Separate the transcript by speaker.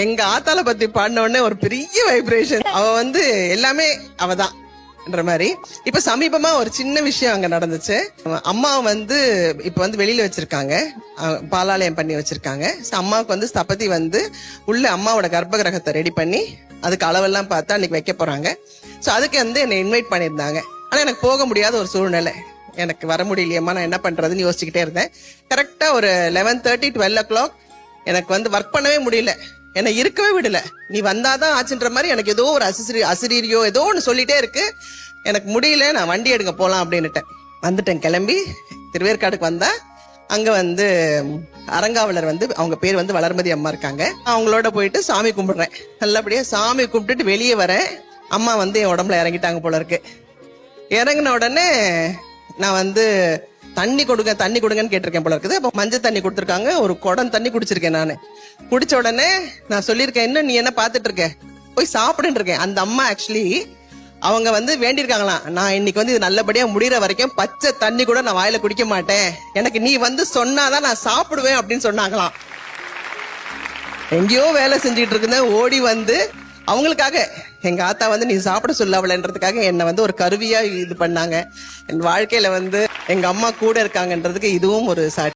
Speaker 1: எங்க ஆத்தால பத்தி பாடின உடனே ஒரு பெரிய வைப்ரேஷன் அவ வந்து எல்லாமே அவதான் ன்ற மாதிரி. இப்ப சமீபமா ஒரு சின்ன விஷயம் அங்க நடந்துச்சு. அம்மா வந்து இப்ப வந்து வெளியில வச்சிருக்காங்க. பாலாலயம் பண்ணி வச்சிருக்காங்க. அம்மாவுக்கு வந்து ஸ்தபதி வந்து உள்ள அம்மாவோட கர்ப்ப கிரகத்தை ரெடி பண்ணி அதுக்கு அளவெல்லாம் பார்த்து அன்னைக்கு வைக்க போறாங்க. சோ அதுக்கு வந்து என்னை இன்வைட் பண்ணியிருந்தாங்க. ஆனா எனக்கு போக முடியாத ஒரு சூழ்நிலை. எனக்கு வர முடியலையம்மா நான் என்ன பண்றதுன்னு யோசிச்சுக்கிட்டே இருந்தேன். கரெக்டா ஒரு லெவன் தேர்ட்டி டுவெல் ஓ கிளாக் எனக்கு வந்து ஒர்க் பண்ணவே முடியல. என்னை இருக்கவே விடல. நீ வந்தாதான் ஆச்சுன்ற மாதிரி எனக்கு ஏதோ ஒரு அசிரி அசிரியோ ஏதோ ஒன்று சொல்லிட்டே இருக்கு. எனக்கு முடியல நான் வண்டி எடுங்க போகலாம் அப்படின்னுட்டேன். வந்துட்டேன் கிளம்பி திருவேற்காடுக்கு வந்தேன் அங்கே வந்து அரங்காவலர் வந்து அவங்க பேர் வந்து வளர்மதி அம்மா இருக்காங்க. அவங்களோட போயிட்டு சாமி கும்பிடுறேன். நல்லபடியாக சாமி கும்பிட்டுட்டு வெளியே வரேன். அம்மா வந்து என் உடம்புல இறங்கிட்டாங்க போல இருக்கு. இறங்கின உடனே நான் வந்து தண்ணி கொடுங்க தண்ணி கொடுங்கன்னு கேட்டிருக்கேன் போல இருக்குது. அப்ப மஞ்சள் தண்ணி கொடுத்துருக்காங்க. ஒரு குடம் தண்ணி குடிச்சிருக்கேன் நான். குடிச்ச உடனே நான் சொல்லியிருக்கேன் என்ன நீ என்ன பார்த்துட்டு இருக்க? போய் சாப்பிடுன்னு இருக்கேன். அந்த அம்மா ஆக்சுவலி அவங்க வந்து வேண்டியிருக்காங்களாம். நான் இன்னைக்கு வந்து இது நல்லபடியா முடிகிற வரைக்கும் பச்சை தண்ணி கூட நான் வாயில குடிக்க மாட்டேன். எனக்கு நீ வந்து சொன்னாதான் நான் சாப்பிடுவேன் அப்படின்னு சொன்னாங்களாம். எங்கேயோ வேலை செஞ்சுட்டு இருக்குந்தேன் ஓடி வந்து அவங்களுக்காக எங்க ஆத்தா வந்து நீ சாப்பிட சொல்ல அவளன்றதுக்காக என்னை வந்து ஒரு கருவியா இது பண்ணாங்க. என் வாழ்க்கையில வந்து எங்க அம்மா கூட இருக்காங்கன்றதுக்கு இதுவும் ஒரு சாட்சி